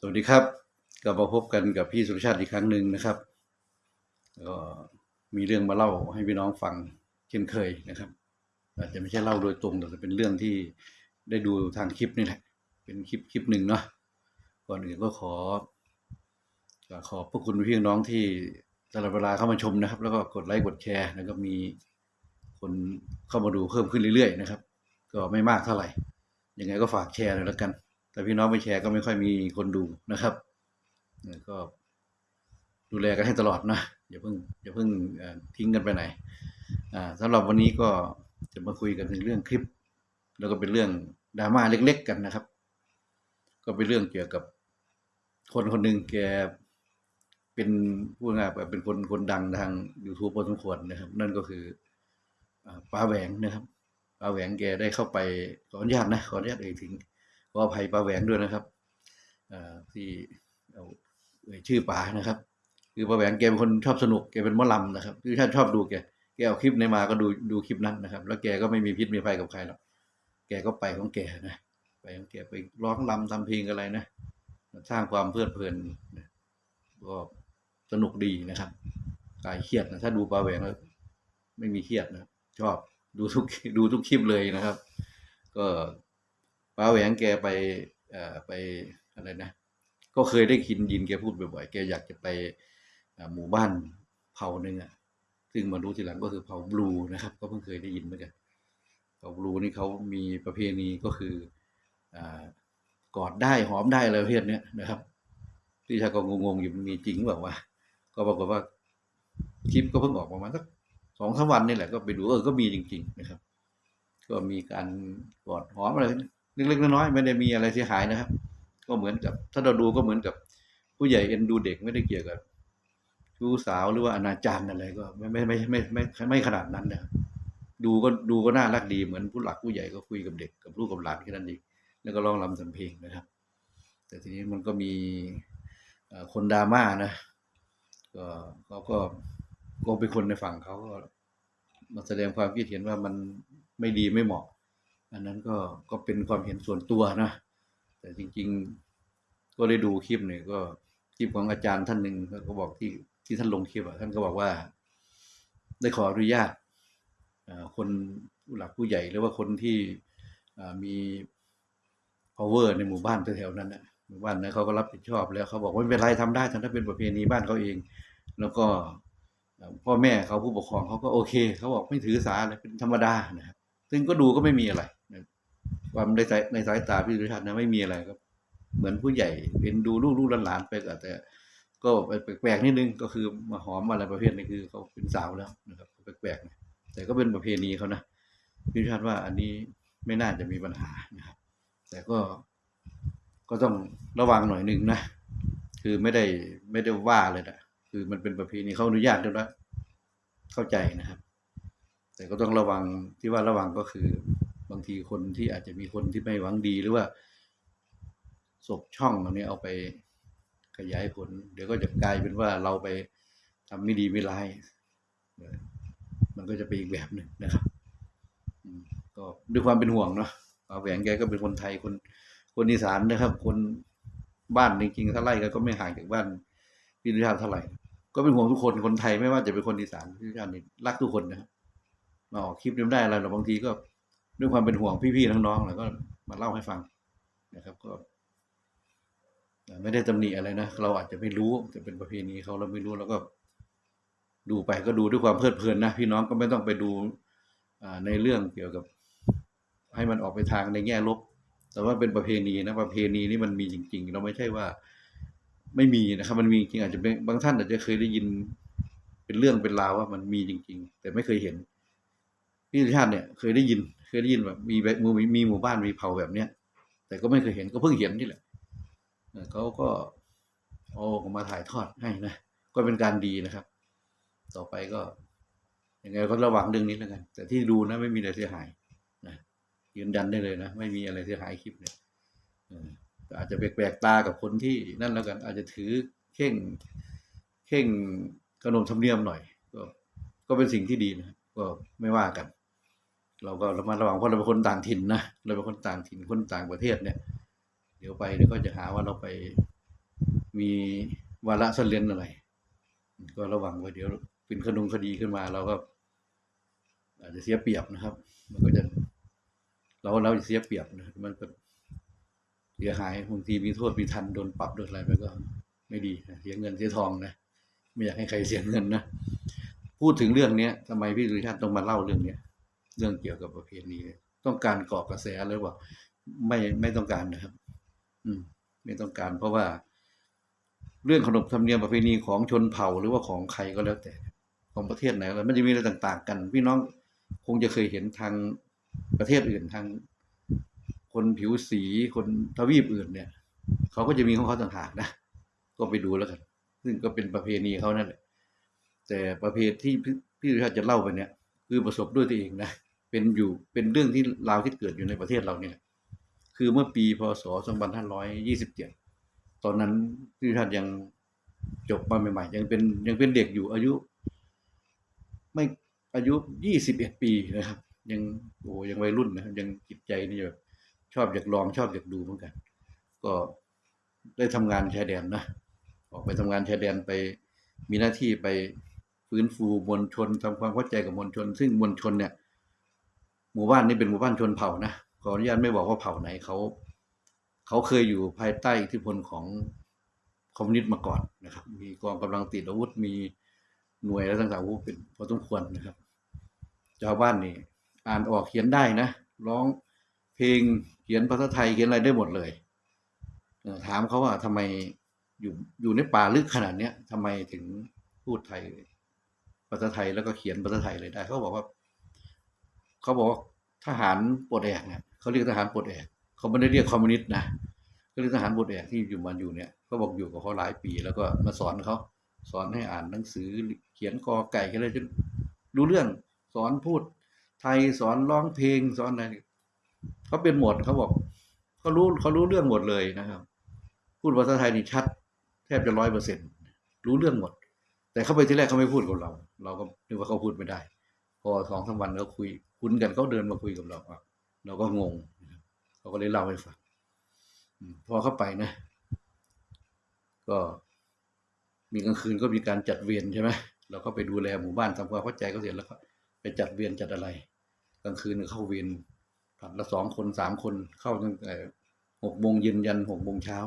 สวัสดีครับกลับมาพบกันกับพี่สุรชาติอีกครั้งหนึ่งนะครับก็มีเรื่องมาเล่าให้พี่น้องฟังเช่นเคยนะครับ อาจจะไม่ใช่เล่าโดยตรงแต่เป็นเรื่องที่ได้ดูทางคลิปนี่แหละ เป็นคลิปคลิปหนึ่งเนาะก่อนอื่นก็ขอขอบพระคุณพี่น้องที่ตลอดเวลาเข้ามาชมนะครับ แล้วก็กดไลค์กดแชร์แล้วก็มีคนเข้ามาดูเพิ่มขึ้นเรื่อยๆนะครับ ก็ไม่มากเท่าไหร่ยังไงก็ฝากแชร์หน่อยแล้วกัน แต่พี่น้องไม่แชร์ก็ไม่ค่อยมีคนดูนะครับก็ดูแลกันให้ตลอดนะอย่าเพิ่งอย่าเพิ่งทิ้งกันไปไหนอ่าสำหรับวันนี้ก็จะมาคุยกันถึงเรื่องคลิป แล้วก็เป็นเรื่องดราม่าเล็ก ๆ กันนะครับ ก็เป็นเรื่องเกี่ยวกับคนคนหนึ่งแกเป็นพูดง่ายๆว่าเป็นคนคนดังทาง YouTube พอสมควรนะครับ นั่นก็คือป้าแหวงนะครับป้าแหวงแกได้เข้าไปขออนุญาตนะขออนุญาตเอ่ยถึง ขออภัยป้าแหวงด้วยนะครับอที่เอาเอ่ยชื่อป๋านะครับ คือป้าแหวงแกเป็นคนชอบสนุกแกเป็นมอลำนะครับ คือถ้าชอบดูแกแกเอาคลิปไหนมาก็ดูดูคลิปนั้นนะครับ แล้วแกก็ไม่มีพิษมีภัยกับใครหรอกแกก็ไปของแกนะไปของแกไปร้องรำทำเพลงอะไรนะสร้างความเพลิดเพลินก็สนุกดีนะครับคลายเครียดนะถ้าดูป้าแหวงแล้วไม่มีเครียดนะชอบดูทุกดูทุกคลิปเลยนะครับ ก็ ป้าแหวงแกไปอ่ไปอะไรนะ ก็เคยได้ยินยินแกพูดบ่อยๆ แกอยากจะไปหมู่บ้านเผ่าหนึ่งอะ ซึ่งมารู้ทีหลังก็คือเผ่าบลูนะครับ ก็เพิ่งเคยได้ยินเหมือนกัน เผ่าบลูนี่เขามีประเพณีก็คืออกอดได้หอมได้อะไรประเภทเนี้ยนะครับ ที่ชาก็งงๆอยู่มันมีจริงหรือเปล่าวะก็ปรากฏว่าคลิปก็เพิ่งออกประมาณสักสองสามวันนี่แหละก็ไปดูเออก็มีจริง ๆ นะครับ ก็มีการกอดหอมอะไร เล็กๆน้อยๆไม่ได้มีอะไรเสียหายนะครับ ก็เหมือนกับ ถ้าเราดูก็เหมือนกับ ผู้ใหญ่เอ็นดูเด็กไม่ได้เกี่ยวกับชู้สาวหรือว่าอนาจารอะไรก็ไม่ไม่ไม่ไม่ไม่ไม่ไม่ขนาดนั้นนะดูก็ดูก็น่ารักดีเหมือนผู้หลักผู้ใหญ่ก็คุยกับเด็กกับลูกกับหลานแค่นั้นเองแล้วก็ร้องรำทำเพลงนะครับ แต่ทีนี้มันก็มีคนดราม่านะก็เขาก็ก็เป็นคนในฝั่งเขาก็มาแสดงความคิดเห็นว่ามันไม่ดีไม่เหมาะ อันนั้นก็ก็เป็นความเห็นส่วนตัวนะ แต่จริง ๆ ก็ได้ดูคลิปเนี่ยก็คลิปของอาจารย์ท่านหนึ่งเขาก็บอกที่ที่ท่านลงคลิปอะท่านก็บอกว่า ได้ขออนุญาตอ่าคนผู้หลักผู้ใหญ่หรือว่าคนที่อ่ามี power ในหมู่บ้านแถวๆนั้นนะหมู่บ้านนั้นเขาก็รับผิดชอบแล้วเขาบอกว่าไม่เป็นไรทำได้ถ้าเป็นประเพณีบ้านเขาเอง แล้วก็พ่อแม่เขาผู้ปกครองเขาก็โอเค เขาบอกไม่ถือสาอะไรเป็นธรรมดานะครับซึ่งก็ดูก็ไม่มีอะไร ความในสายในสายตาพี่สุชาตินะไม่มีอะไรก็เหมือนผู้ใหญ่เป็นดูลูกลูกหลานไปก็แต่ ก็แปลกๆนิดนึงก็คือมาหอมอะไรประเภทนี้คือเขาเป็นสาวแล้วนะครับแปลกๆแต่ก็เป็นประเพณีเขานะพี่สุชาติว่าอันนี้ไม่น่าจะมีปัญหานะครับ แต่ก็ก็ต้องระวังหน่อยหนึ่งนะคือไม่ได้ไม่ได้ว่าเลยนะคือมันเป็นประเพณีเขาอนุญาตแล้วเข้าใจนะครับ แต่ก็ต้องระวังที่ว่าระวังก็คือ บางทีคนที่อาจจะมีคนที่ไม่หวังดีหรือว่าศพช่องเหล่านี้เอาไปขยายผล เดี๋ยวก็จะกลายเป็นว่าเราไปทำไม่ดีไม่ร้ายมันก็จะเป็นอีกแบบหนึ่งนะครับก็ด้วยความเป็นห่วงเนาะป้าแหวงแกก็เป็นคนไทยคนคนอีสานนะครับ คนบ้านจริงๆถ้าไล่กันก็ไม่ห่างจากบ้านพี่นุชาติเท่าไหร่ ก็เป็นห่วงทุกคนคนไทยไม่ว่าจะเป็นคนอีสานพี่นุชาตินี่รักทุกคนนะครับมาออกคลิปนี้ได้อะไรหรอบางทีก็ ด้วยความเป็นห่วงพี่ๆน้องๆแล้วก็มาเล่าให้ฟังนะครับ ก็ ไม่ได้ตำหนิอะไรนะเราอาจจะไม่รู้จะเป็นประเพณีเขาเราไม่รู้แล้วก็ ดูไปก็ดูด้วยความเพลิดเพลินนะพี่น้องก็ไม่ต้องไปดูในเรื่องเกี่ยวกับ ให้มันออกไปทางในแง่ลบ แต่ว่าเป็นประเพณีนะประเพณีนี่มันมีจริง ๆ เราไม่ใช่ว่าไม่มีนะครับ มันมีจริงอาจจะเป็นบางท่านอาจจะเคยได้ยินเป็นเรื่องเป็นราวว่ามันมีจริง ๆ แต่ไม่เคยเห็นพี่ชาติเนี่ยเคยได้ยิน เคยได้ยินแบบมีแบบมีมีหมู่บ้านมีเผ่าแบบเนี้ยแต่ก็ไม่เคยเห็นก็เพิ่งเห็นนี่แหละเขาก็เอามาถ่ายทอดให้นะก็เป็นการดีนะครับ ต่อไปก็ยังไงก็ระวังเรื่องนี้แล้วกัน แต่ที่ดูนะไม่มีอะไรเสียหายนะยืนยันได้เลยนะไม่มีอะไรเสียหายคลิปเนี่ยอาจจะแปลกๆตากับคนที่นั่นแล้วกัน อาจจะถือเข่งเข่งขนมธรรมเนียมหน่อย ก็ก็เป็นสิ่งที่ดีนะก็ไม่ว่ากัน เราก็ระมัดระวังเพราะเราเป็นคนต่างถิ่นนะเราเป็นคนต่างถิ่นคนต่างประเทศเนี่ย เดี๋ยวไปเดี๋ยวก็จะหาว่าเราไปมีวาระสเลนอะไร ก็ระวังไว่าเดี๋ยวเป็นขนงคดีขึ้นมา เราก็ อาจจะเสียเปรียบนะครับ มันก็จะ เราเราจะเสียเปรียบนะมันก็เสียหายบางทีมีโทษมีทันโดนปรับโดนอะไรไปก็ ไม่ดีนะเสียเงินเสียทองนะไม่อยากให้ใครเสียเงินนะพูดถึงเรื่องเนี้ยทำไมพี่สุริชาติต้องมาเล่าเรื่องเนี้ย เรื่องเกี่ยวกับประเพณีต้องการก่อกระแสหรือว่า ไม่ไม่ต้องการนะครับ อืม ไม่ต้องการ เพราะว่า เรื่องขนบธรรมเนียมประเพณีของชนเผ่าหรือว่าของใครก็แล้วแต่ ของประเทศไหนแล้วมันจะมีอะไรต่าง ๆ กันพี่น้องคงจะเคยเห็นทางประเทศอื่นทางคนผิวสีคนทวีปอื่นเนี่ยเขาก็จะมีของเขาต่างหากนะก็ไปดูแล้วกัน ซึ่งก็เป็นประเพณีเขานั่นแหละแต่ประเพณีที่พี่พี่สุชาจะเล่าไปเนี่ย คือประสบด้วยตัวเองนะ เป็นอยู่เป็นเรื่องที่ราวที่เกิดอยู่ในประเทศเราเนี่ยคือเมื่อปีพศ 2527 ตอนนั้นพี่สุชาติยังจบมาใหม่ๆ ยังเป็นยังเป็นเด็กอยู่อายุ ไม่อายุ 21 ปีนะครับ ยังโอ้ยังวัยรุ่นนะครับยังจิตใจนี่แบบชอบอยากลองชอบอยากดูเหมือนกัน ก็ได้ทำงานชายแดนนะออกไปทำงานชายแดนไปมีหน้าที่ไปฟื้นฟูมวลชนทำความเข้าใจกับมวลชน ซึ่งมวลชนเนี่ย หมู่บ้านนี้เป็นหมู่บ้านชนเผ่านะขออนุญาตไม่บอกว่าเผ่าไหนเขาเขาเคยอยู่ภายใต้อิทธิพลของคอมมิวนิสต์มาก่อนนะครับ มีกองกำลังติดอาวุธมีหน่วยและต่างๆเป็นพอสมควรนะครับชาวบ้านนี่อ่านออกเขียนได้นะร้องเพลงเขียนภาษาไทยเขียนอะไรได้หมดเลยถามเขาว่าทำไมอยู่อยู่ในป่าลึกขนาดเนี้ยทำไมถึงพูดไทยภาษาไทยแล้วก็เขียนภาษาไทยเลยได้เขาบอกว่า เขาบอกว่า ทหารปลดแอกเนี่ยเขาเรียกทหารปลดแอกเขาไม่ได้เรียกคอมมิวนิสต์นะเขาเรียกทหารปลดแอกที่อยู่มาอยู่เนี่ยเขาบอกอยู่กับเขาหลายปี แล้วก็มาสอนเขาสอนให้อ่านหนังสือเขียนกอไก่อะไรจนรู้เรื่องสอนพูด ไทยสอนร้องเพลงสอนอะไรเขาเป็นหมดเขาบอกเขารู้เขารู้เรื่องหมดเลยนะครับ พูดภาษาไทยนี่ชัด แทบจะร้อยเปอร์เซ็นรู้เรื่องหมด แต่เขาไปที่แรกเขาไม่พูดกับเรา เราก็นึกว่าเขาพูดไม่ได้ พอสองสามวันเขาคุย คุ้นกันเขาเดินมาคุยกับเราเราก็งงนะครับเขาก็เลยเล่าให้ฟังพอเข้าไปนะ ก็มีกลางคืนก็มีการจัดเวรใช่ไหมเราก็ไปดูแลหมู่บ้านทำความเข้าใจเขาเสร็จแล้วก็ไปจัดเวรจัดอะไร กลางคืนเข้าเวรผัดละสองคนสามคนเข้าตั้งแต่หกโมงเย็นยันหกโมงเช้า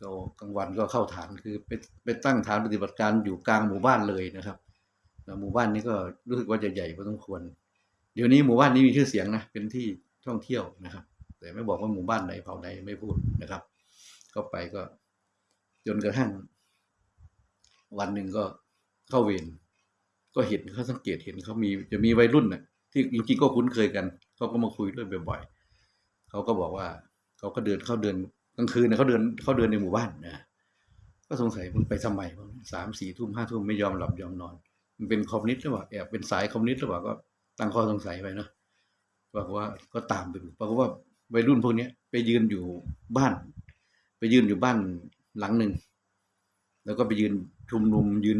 ก็กลางวันก็เข้าฐานคือไปไปตั้งฐานปฏิบัติการอยู่กลางหมู่บ้านเลยนะครับ หมู่บ้านนี้ก็รู้สึกว่าจะใหญ่พอสมควร เดี๋ยวนี้หมู่บ้านนี้มีชื่อเสียงนะเป็นที่ท่องเที่ยวนะครับ แต่ไม่บอกว่าหมู่บ้านไหนเผ่าใดไม่พูดนะครับ เข้าไปก็จนกระทั่ง วันหนึ่งก็เข้าเวรก็เห็นเขาสังเกตเห็นเขามีจะมีวัยรุ่นน่ะ ที่จริงๆก็คุ้นเคยกันเขาก็มาคุยด้วยบ่อยๆเขาก็บอกว่าเขาก็เดินเข้าเดินกลางคืนนะเขาเดินเขาเดินในหมู่บ้านนะก็สงสัยมันไปทำไมวะสามสี่ทุ่มห้าทุ่มไม่ยอมหลับยอมนอน มันเป็นคอมมิวนิสต์หรือเปล่าแอบเป็นสายคอมมิวนิสต์หรือเปล่าก็ตั้งข้อสงสัยไปเนาะบอกว่าก็ตามไปดูปรากฏว่าวัยรุ่นพวกนี้ไปยืนอยู่บ้าน ไปยืนอยู่บ้านหลังหนึ่งแล้วก็ไปยืนชุมนุมยืน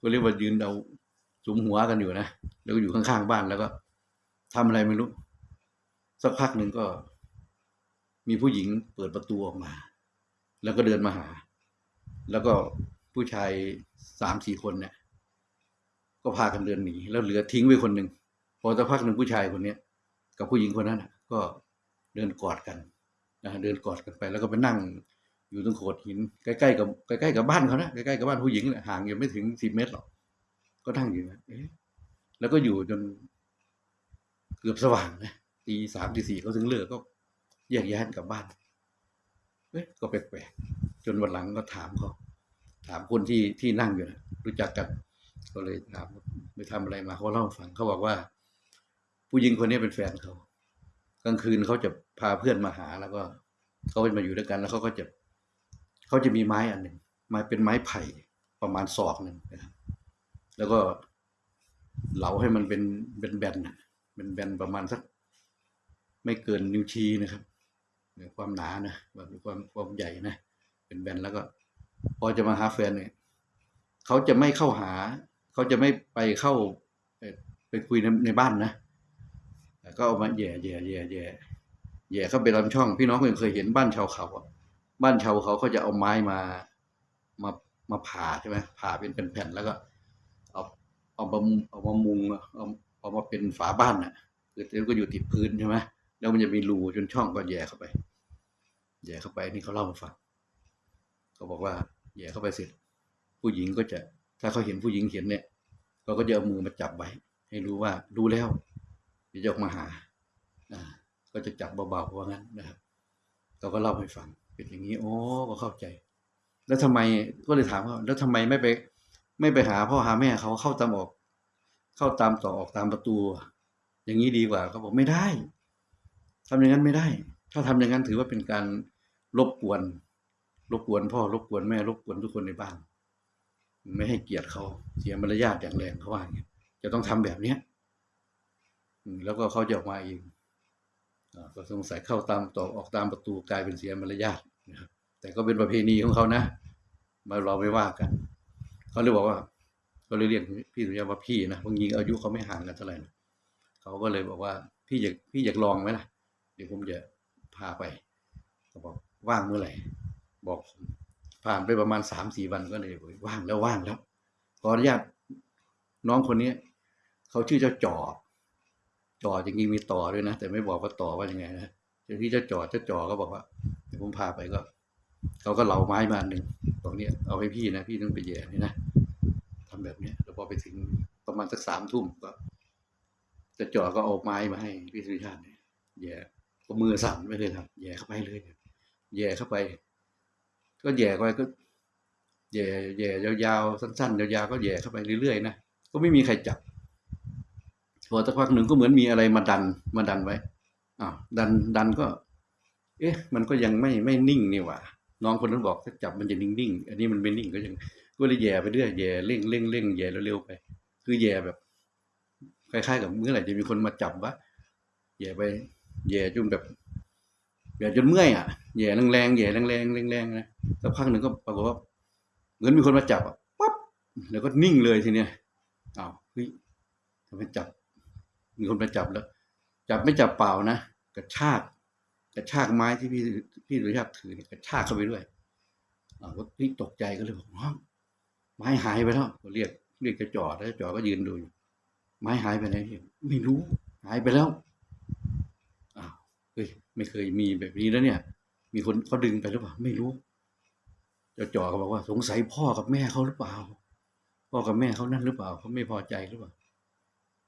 ก็เรียกว่ายืนเอาสุมหัวกันอยู่นะแล้วก็อยู่ข้างๆบ้านแล้วก็ทำอะไรไม่รู้ สักพักหนึ่งก็ มีผู้หญิงเปิดประตูออกมา แล้วก็เดินมาหา แล้วก็ผู้ชายสามสี่คนเนี่ย ก็พากันเดินหนีแล้วเหลือทิ้งไว้คนหนึ่งพอสักพักหนึ่งผู้ชายคนเนี้ยกับผู้หญิงคนนั้นก็เดินกอดกันนะเดินกอดกันไป แล้วก็ไปนั่งอยู่ตรงโขดหินใกล้ๆกับใกล้ๆกับบ้านเขานะใกล้ๆกับบ้านผู้หญิงแหละห่างยู่ไม่ถึงสิบเมตรหรอกก็นั่งอยู่นะแล้วก็อยู่จนเกือบสว่างนะตีสามตีสี่เขาถึงเลิกก็แยกย้ายกันกลับบ้านเอ๊ะก็แปลกๆจนวันหลังก็ถามเขาถามคนที่ที่นั่งอยู่นะรู้จักกัน ก็เลยถามว่าไปทำอะไรมาเขาเล่าฟังเขาบอกว่า ผู้หญิงคนนี้เป็นแฟนเขากลางคืนเขาจะพาเพื่อนมาหาแล้วก็เขาจะมาอยู่ด้วยกันแล้วเขาก็จะเขาจะมีไม้อันหนึ่งไม้เป็นไม้ไผ่ประมาณศอกหนึ่งนะครับแล้วก็เหลาให้มันเป็นเป็นแบนเป็นแบนประมาณสัก ไม่เกินนิ้วชี้นะครับเนี่ยความหนานะแบบความความใหญ่นะเป็นแบนแล้วก็ พอจะมาหาแฟนเนี่ยเขาจะไม่เข้าหา เขาจะไม่ไปเข้าไปคุยในในบ้านนะแต่ก็เอามาแย่แย่แย่แย่แย่เข้าไปลำช่อง พี่น้องเคยเคยเห็นบ้านชาวเขาบ้านชาวเขาเขาจะเอาไม้มามามาผ่าใช่ไหมผ่าเป็นแผ่นๆแล้วก็ เอาเอามาเอามามุงเอาเอามาเป็นฝาบ้านน่ะคือแล้วก็อยู่ติดพื้นใช่ไหมแล้วมันจะมีรูจนช่องก็แย่เข้าไปแย่เข้าไปนี่เขาเล่าให้ฟังเขาบอกว่าแย่เข้าไปเสร็จ ผู้หญิงก็จะ ถ้าเขาเห็นผู้หญิงเห็นเนี่ยเขาก็จะเอามือมาจับไว้ ให้รู้ว่ารู้แล้วเดี๋ยวจะออกมาหาอ่าก็จะจับเบาๆว่างั้นนะครับเขาก็เล่าให้ฟังเป็นอย่างนี้โอ้ก็เข้าใจ แล้วทำไมก็เลยถามว่าแล้วทำไมไม่ไป ไม่ไปหาพ่อหาแม่เขาเข้าตามออก เข้าตามต่อออกตามประตู อย่างนี้ดีกว่าเขาบอกไม่ได้ทำอย่างนั้นไม่ได้ ถ้าทำอย่างนั้นถือว่าเป็นการรบกวนรบกวนพ่อรบกวนแม่รบกวนทุกคนในบ้าน ไม่ให้เกียรติเขาเสียมารยาทอย่างแรงเขาว่าอย่างเงี้ยจะต้องทำแบบเนี้ยแล้วก็เขาจะออกมาเองก็สงสัยเข้าตามต่อออกตามประตูกลายเป็นเสียมารยาทนะครับ แต่ก็เป็นประเพณีของเขานะมาเราไม่ว่ากันเขาเลยบอกว่าเขาเลยเรียกพี่สุริยะว่าพี่นะบางทีอายุเขาไม่ห่างกันเท่าไหร่นะเขาก็เลยบอกว่าพี่อยากพี่อยากลองไหมล่ะเดี๋ยวผมจะพาไปเขาบอกว่างเมื่อไหร่บอกผม ผ่านไปประมาณสามสี่วันก็เลยว่างแล้วว่างแล้วขออนุญาตน้องคนนี้เขาชื่อเจ้าจอจอจริงๆมีต่อด้วยนะ แต่ไม่บอกว่าต่อว่ายังไงนะเจ้าที่เจ้าจอเจ้าจอก็บอกว่าผมพาไปก็เขาก็เหลาไม้มาหนึ่งตรงนี้เอาให้พี่นะพี่ต้องไปแย่นี่นะทำแบบเนี้ยแล้วพอไปถึงประมาณสักสามทุ่มก็จะจ่อก็เอาไม้มาให้พี่สุริชาติเนี่ยแย่ก็มือสั่นไม่เลยครับแย่เข้าไปเลยแย่เข้าไป ก็แย่ไปก็แย่แย่ยาวๆสั้นๆยาวๆก็แย่เข้าไปเรื่อยๆนะก็ไม่มีใครจับพอสักพักหนึ่งก็เหมือนมีอะไรมาดันมาดันไว้อ้าวดันดันก็ เอ๊ะ มันก็ยังไม่ไม่นิ่งนี่หว่าน้องคนนั้นบอกถ้าจับมันจะนิ่งๆ อันนี้มันไม่นิ่งก็ยังก็เลยแย่ไปเรื่อยแย่เร่งเร่งเร่งแย่เร็วๆไป คือแย่แบบคล้ายๆกับเมื่อไหร่จะมีคนมาจับวะแย่ไปแย่จนแบบ แย่จนเมื่อยอะแย่แรงๆแย่แรงๆแรงๆนะสักพักหนึ่งก็ปรากฏว่าเหมือนมีคนมาจับอะปั๊บแล้วก็นิ่งเลยทีเนี้ยอ้าวเฮ้ยทำไมจับ มีคนมาจับแล้ว จับไม่จับเปล่านะกระชากกระชากไม้ที่พี่พี่สุริยาถือเนี่ยกระชากเข้าไปด้วยอ่าก็พี่ตกใจก็เลยบอกอ๋องไม้หายไปแล้วเรียกเรียกจะจอดแล้วจอดก็ยืนดูอยู่ไม้หายไปไหนพี่ไม่รู้หายไปแล้ว เฮ้ยไม่เคยมีแบบนี้แล้วเนี่ย มีคนเขาดึงไปหรือเปล่าไม่รู้เจะจอก็บอกว่า สงสัยพ่อกับแม่เขาหรือเปล่า พ่อกับแม่เขานั่นหรือเปล่าเขาไม่พอใจหรือเปล่า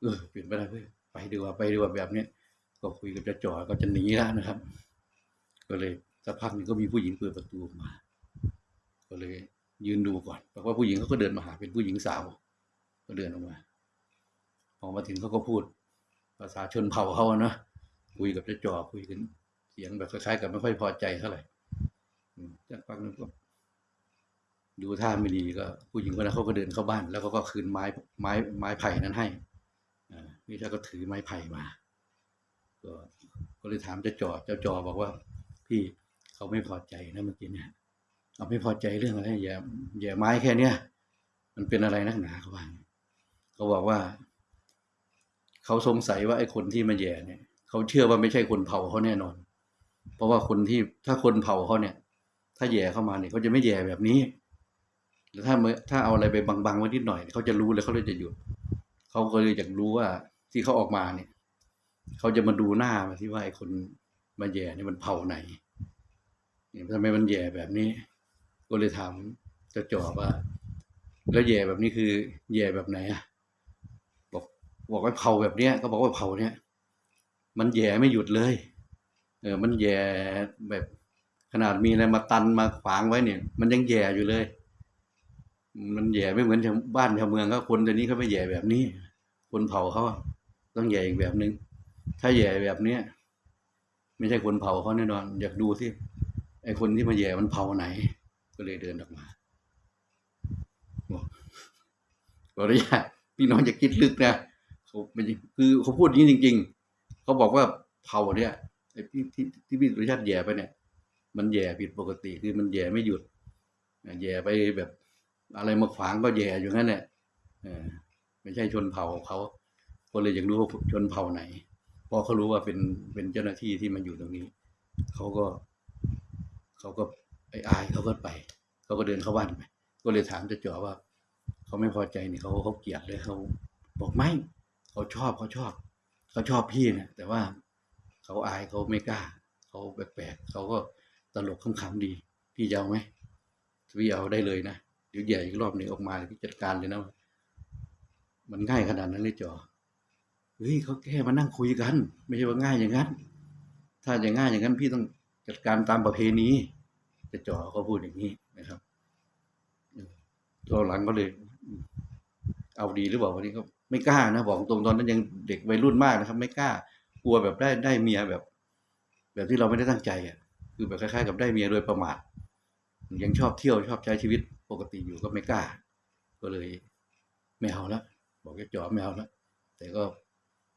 เออเปลี่ยนไปได้เพื่อไปดีกว่าไปดีกว่าแบบเนี้ยก็คุยกับเจะจอก็จะหนีแล้วนะครับ ก็เลยสักพักนึงก็มีผู้หญิงเปิดประตูออกมา ก็เลยยืนดูก่อนเพราะว่าผู้หญิงเขาก็เดินมาหาเป็นผู้หญิงสาว ก็เดินออกมา พอมาถึงเขาก็พูด ภาษาชนเผ่าเขาเนอะ คุยกับเจะจอคุยกันเสียงแบบคล้ายๆกับไม่ค่อยพอใจเท่าไหร่อืมจากพักนึงก็ดูท่าไม่ดีก็ผู้หญิงคนนั้นเขาก็เดินเข้าบ้าน แล้วเขาก็คืนไม้ไม้ไม้ไผ่นั้นให้อ่านี่ถ้าก็ถือไม้ไผ่มา ก็ก็เลยถามเจ้าจอเจ้าจอบอกว่า พี่เขาไม่พอใจนะเมื่อกี้เนี่ยเอาไม่พอใจเรื่องอะไรอย่าอย่าไม้แค่เนี้ยมันเป็นอะไรนักหนาเขาว่าอย่างนี้เขาบอกว่า เขาสงสัยว่าไอ้คนที่มาแย่เนี่ย เขาเชื่อว่าไม่ใช่คนเผาเขาแน่นอน เพราะว่าคนที่ถ้าคนเผาเขาเนี่ย ถ้าแย่เข้ามาเนี่ยเขาจะไม่แย่แบบนี้แล้วถ้าเมื่อถ้าเอาอะไรไปบังๆไว้นิดหน่อย เขาจะรู้เลยเขาเลยจะหยุดเขาก็เลยอยากรู้ว่าที่เขาออกมาเนี่ยเขาจะมาดูหน้ามาที่ว่าไอ้คนมาแย่เนี่ยมันเผาไหนทำไมมันแย่แบบนี้ ก็เลยถามเจ้าจอว่า แล้วแย่แบบนี้คือแย่แบบไหนอะบอกบอกว่าเผาแบบเนี้ยก็บอกว่าเผาเนี่ย มันแย่ไม่หยุดเลย เออ มันแย่แบบขนาดมีอะไรมาตันมาขวางไว้เนี่ย มันยังแย่อยู่เลย มันแย่ไม่เหมือนชาวบ้านชาวเมืองก็คนเดี๋ยวนี้เขาไม่แย่แบบนี้ คนเผาเขาต้องแย่อีกแบบนึง ถ้าแย่แบบเนี้ยไม่ใช่คนเผาเขาแน่นอน อยากดูที่ไอ้คนที่มาแย่มันเผาไหน ก็เลยเดินออกมาบอกขออนุญาพี่น้องอย่าคิดลึกนะเขาไม่คือเขาพูดอย่างนี้จริง ๆ เขาบอกว่าเผาเนี่ยไอ้ที่ที่ที่พี่สุชาติแย่ไปเนี่ย มันแย่ผิดปกติคือมันแย่ไม่หยุดแย่ไปแบบอะไรมาขวางก็แย่อยู่งั้นแหละเออไม่ใช่ชนเผ่าเขาก็เลยอยากรู้ว่าชนเผ่าไหนพอเขารู้ว่าเป็นเป็นเจ้าหน้าที่ที่มาอยู่ตรงนี้เขาก็เขาก็ไอ้อายเขาก็ไปเขาก็เดินเข้าบ้านไปก็เลยถามจะจ่อว่า เขาไม่พอใจนี่เขาเขาเกลียดเลยเขา บอกไม่เขาชอบเขาชอบ เขาชอบพี่เนี่ยแต่ว่าเขาอายเขาไม่กล้าเขาแปลกๆเขาก็ตลกขำๆดี พี่จะเอาไหมพี่เอาได้เลยนะเดี๋ยวใหญ่อีกรอบหนึ่งออกมาพี่จัดการเลยนะมันง่ายขนาดนั้นเลยจ่อเฮ้ยเขาแค่มานั่งคุยกัน ไม่ใช่ว่าง่ายอย่างนั้น ถ้าอย่างง่ายอย่างนั้นพี่ต้องจัดการตามประเพณีจะจ่อเขาพูดอย่างนี้นะครับตอนหลังก็เลย เอาดีหรือเปล่าวันนี้ก็ ไม่กล้านะบอกตรงตอนนั้นยังเด็กวัยรุ่นมากนะครับ ไม่กล้ากลัวแบบได้ได้เมียแบบ แบบที่เราไม่ได้ตั้งใจอะคือแบบคล้ายๆ กับได้เมียโดยประมาทยังชอบเที่ยวชอบใช้ชีวิตปกติอยู่ก็ไม่กล้า ก็เลยไม่เอาละบอกจะจ่อไม่เอาละแต่ก็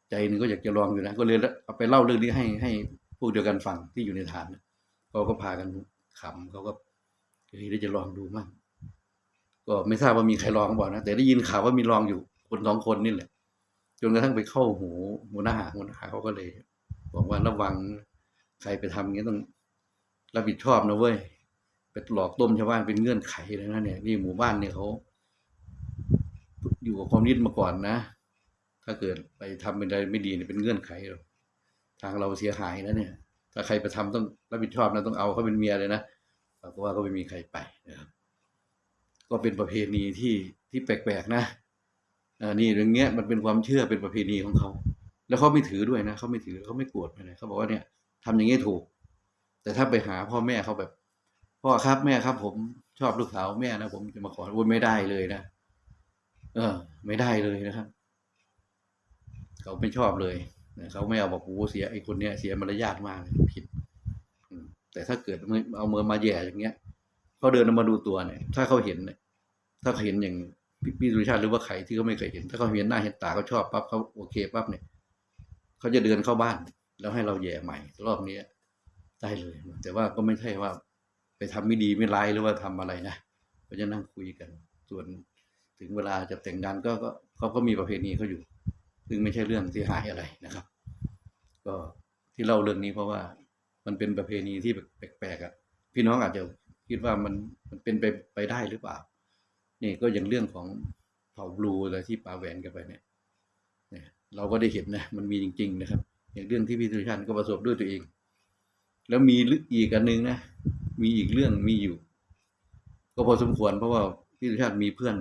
ใจหนึงก็อยากจะลองอยู่นะก็เลยเอาไปเล่าเรื่องนี้ให้ให้พวกเดียวกันฟังที่อยู่ในฐานเขาก็พากันขำเขาก็เฮ้ยได้จะลองดูมั่งก็ไม่ทราบว่ามีใครลองบอกนะแต่ได้ยินข่าวว่ามีลองอยู่ คนสองคนนี่แหละจนกระทั่งไปเข้าหูหัวหน้าหัวหน้าเขาก็เลย บอกว่าระวังใครไปทำอย่างนี้ต้องรับผิดชอบนะเว้ยไปหลอกต้มชาวบ้านเป็นเงื่อนไขเลยนะเนี่ย นี่หมู่บ้านเนี่ยเขาอยู่กับความนิดมาก่อนนะ ถ้าเกิดไปทำเป็นอะไรไม่ดีเนี่ยเป็นเงื่อนไขทางเราเสียหายนะเนี่ย ถ้าใครไปทำต้องรับผิดชอบนะต้องเอาเขาเป็นเมียเลยนะปรากฏว่าก็ไม่มีใครไปนะครับ ก็เป็นประเพณีที่ที่แปลกๆนะ นี่อย่างเงี้ยมันเป็นความเชื่อเป็นประเพณีของเขา แล้วเขาไม่ถือด้วยนะเขาไม่ถือเขาไม่โกรธอะไรเขาบอกว่าเนี่ยทำอย่างนี้ถูก แต่ถ้าไปหาพ่อแม่เขาแบบ พ่อครับแม่ครับ ผมชอบลูกสาวแม่นะผมจะมาขอโอ้ยไม่ได้เลยนะเออ ไม่ได้เลยนะครับเขาไม่ชอบเลยเขาไม่เอาบอกโอ้เสียไอ้คนเนี้ยเสียมารยาทมากผิดแต่ถ้าเกิดเอามือมาแย่อย่างเงี้ยเขาเดินมาดูตัวเนี่ย ถ้าเขาเห็นเนี่ยถ้าเขาเห็นอย่าง พี่สุชาติหรือว่าใครที่เขาไม่เคยเห็น ถ้าเขาเห็นหน้าเห็นตาเขาชอบปั๊บเขาโอเคปั๊บเนี่ยเขาจะเดินเข้าบ้าน แล้วให้เราแย่ใหม่ รอบนี้ได้เลย แต่ว่าก็ไม่ใช่ว่า ไปทำไม่ดีไม่ร้ายหรือว่าทำอะไรนะก็จะนั่งคุยกัน ส่วนถึงเวลาจะแต่งงานก็ก็เขาก็มีประเพณีเขาอยู่ ซึ่งไม่ใช่เรื่องที่หายอะไรนะครับ ก็ที่เล่าเรื่องนี้เพราะว่ามันเป็นประเพณีที่แปลกๆอะพี่น้องอาจจะคิดว่ามันมันเป็นไปไปได้หรือเปล่า นี่ก็อย่างเรื่องของเผ่าบลูอะไรที่ปาแหวนกันไปเนี่ยเนี่ยเราก็ได้เห็นนะมันมีจริง ๆ นะครับ อย่างเรื่องที่พี่สุชันก็ประสบด้วยตัวเอง แล้วมีอีกอันหนึงนะมีอีกเรื่องมีอยู่ ก็พอสมควรเพราะว่าพี่สุชาติมีเพื่อน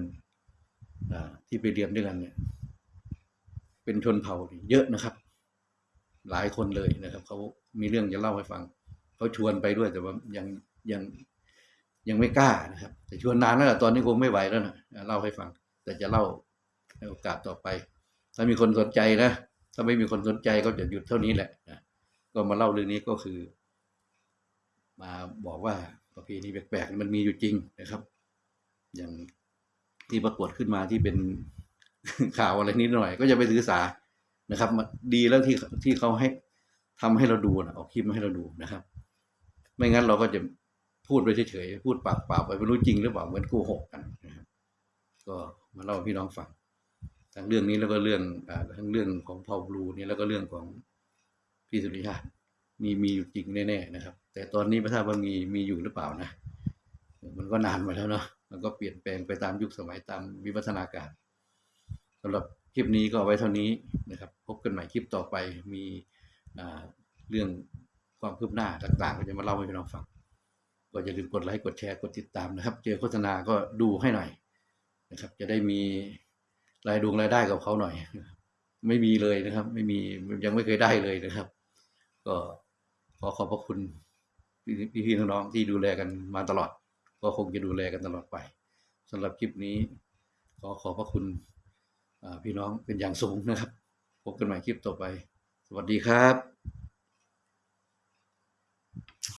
อาที่ไปเรียนด้วยกันเนี่ย เป็นชนเผ่าเยอะนะครับ หลายคนเลยนะครับเขามีเรื่องจะเล่าให้ฟังเขาชวนไปด้วยแต่ว่ายังยัง ยังไม่กล้านะครับ แต่ชวนนานแล้วตอนนี้คงไม่ไหวแล้วนะเล่าให้ฟัง แต่จะเล่าในโอกาสต่อไป ถ้ามีคนสนใจนะถ้าไม่มีคนสนใจก็จะหยุดเท่านี้แหละนะก็มาเล่าเรื่องนี้ก็คือ มาบอกว่าประเพณีแปลกๆมันมีอยู่จริงนะครับ อย่างที่ปรากฏขึ้นมาที่เป็นข่าวอะไรนิดหน่อย ก็จะไปถือสานะครับมันดีแล้วที่ที่เขาให้ทำให้เราดูนะเอาคลิปมาให้เราดูนะครับ ไม่งั้นเราก็จะ พูดไปเฉยๆพูดปากเปล่าไปไม่รู้จริงหรือเปล่าเหมือนโกหกกันนะครับก็มาเล่าให้พี่น้องฟังทั้งเรื่องนี้แล้วก็เรื่องอทั้งเรื่องของพาวบลูนี่แล้วก็เรื่องของพี่สุริชามีมีอยู่จริงแน่ๆนะครับ แต่ตอนนี้ไม่ทราบว่ามีมีอยู่หรือเปล่านะมันก็นานมาแล้วเนาะมันก็เปลี่ยนแปลงไปตามยุคสมัยตามวิวัฒนาการสำหรับคลิปนี้ก็ไว้เท่านี้นะครับ พบกันใหม่คลิปต่อไปมีเรื่องความคืบหน้าต่างๆก็จะมาเล่าให้พี่น้องฟัง ก็อย่าลืมกดไลค์กดแชร์กดติดตามนะครับ เจอโฆษณาก็ดูให้หน่อยนะครับ จะได้มีรายดวงรายได้กับเขาหน่อย ไม่มีเลยนะครับ ไม่มียังไม่เคยได้เลยนะครับ ก็ขอขอบพระคุณพี่พี่น้องๆที่ดูแลกันมาตลอด ก็คงจะดูแลกันตลอดไปสำหรับคลิปนี้ ขอขอบพระคุณพี่น้องเป็นอย่างสูงนะครับ พบกันใหม่คลิปต่อไป สวัสดีครับ